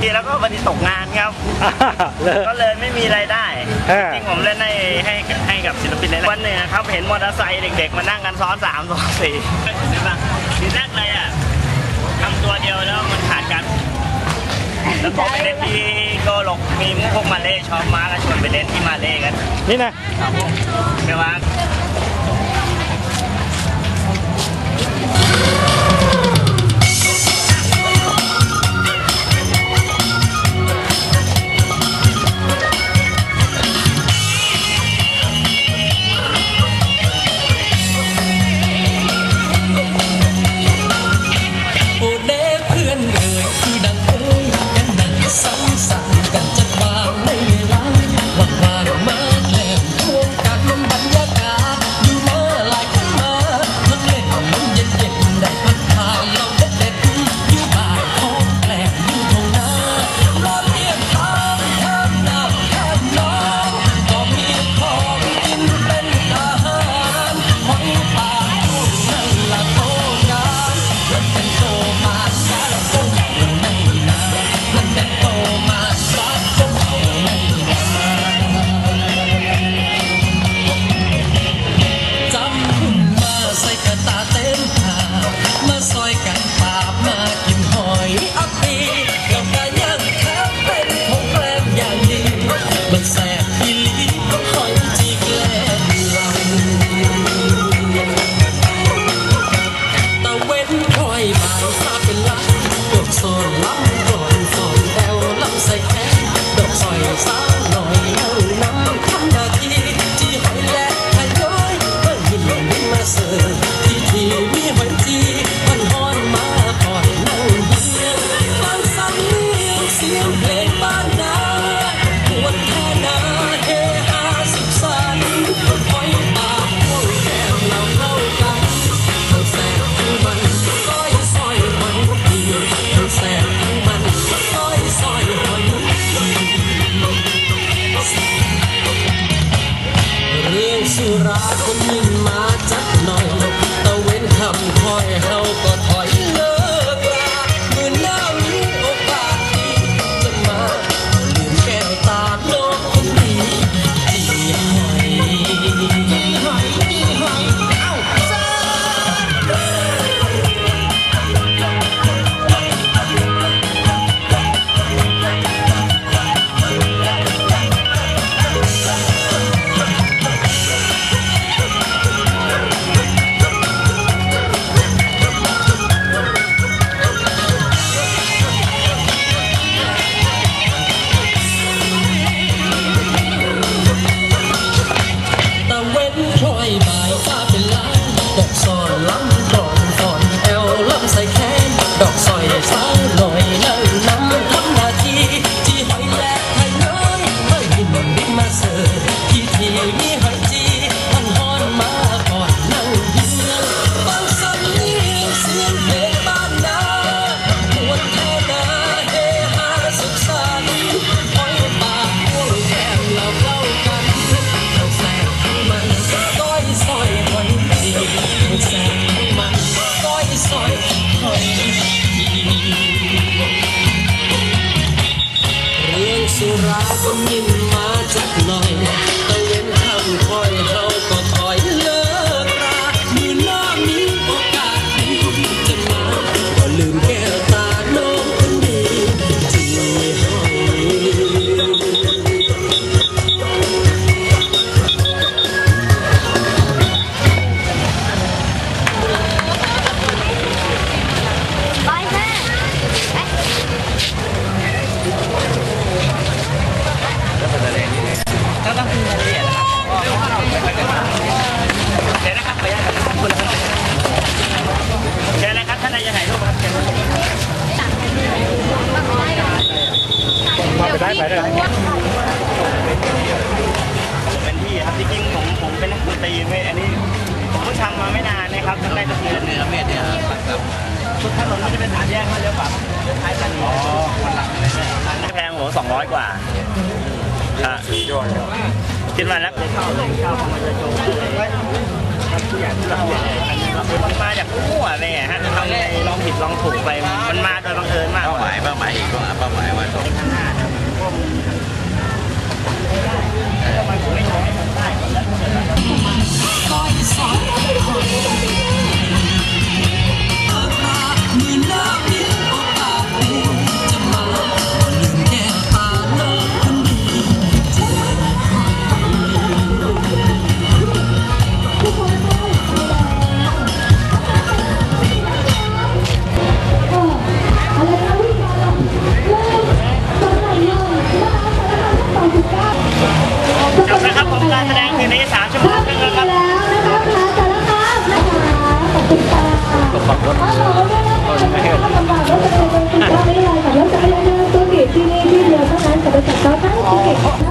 ทีแล้วก็วันนี้ตกงานครับอ่าเลยก็เลยไม่มีรายได้เออจริงๆผมเล่นให้ให้ให้กับศิลปินเลยนะวันหนึ่งนะครับเห็นมอเตอร์ไซค์เด็กๆมานั่งกันซ้อนสามซ้อนสี่ใช่ปะทีแรกเลยอะทำตัวเดียวแล้วมันขาดกันแล้วก็ไปเล่นที่โกหลกมีมุกพวกมาเล่ชอบมาแล้วชวนไปเล่นที่มาเล่กัน นี่นะครับผมไม่ว่าโมันแสบอีหลีหอยจีแกล้งเราตะเว้นคอยบ่ายฟ้าเป็นลักดอกซอนล้ำก่อนสอนแอวล้ำใส่แขนดอกซอยสาว สุราคนยินมานด รื่องสุราก็ยินมาจาก ไปได้ไปได้เป็นที่ครับจริงๆผมผมเป็นนักดนตรีไม่อันนี้ผมเพิ่งทำมาไม่นานนะครับตั้งแต่จะเดือนเนื้อเม็ดเนี่ยครับทุกถนนมันจะเป็นสามแยกเขาเลี้ยวขวาเลี้ยวซ้ายกันอ๋อคนหลังอะไรเนี่ยแพงหัวสองร้อยกว่าอะคิดมาแล้วเข้าเลยเข้ามาจะโจมเลยผู้ใหญ่ผู้ใหญ่มันมาจากมั่วเลยฮะทำไงลองผิดลองถูกไปมันมาโดยบังเอิญมากเป้าหมายเป้าหมายอีกว่าเป้าหมายว่าโช ไม่ได้ นี้สามชั่วโมงครึ่งแล้วครับตกบัารถรถไม่ให้รถจักรยานยนต์ตัวเกตที่นี่ที่เดียวเท่านั้นสำหรับจักรยานยนต์ตัวเกต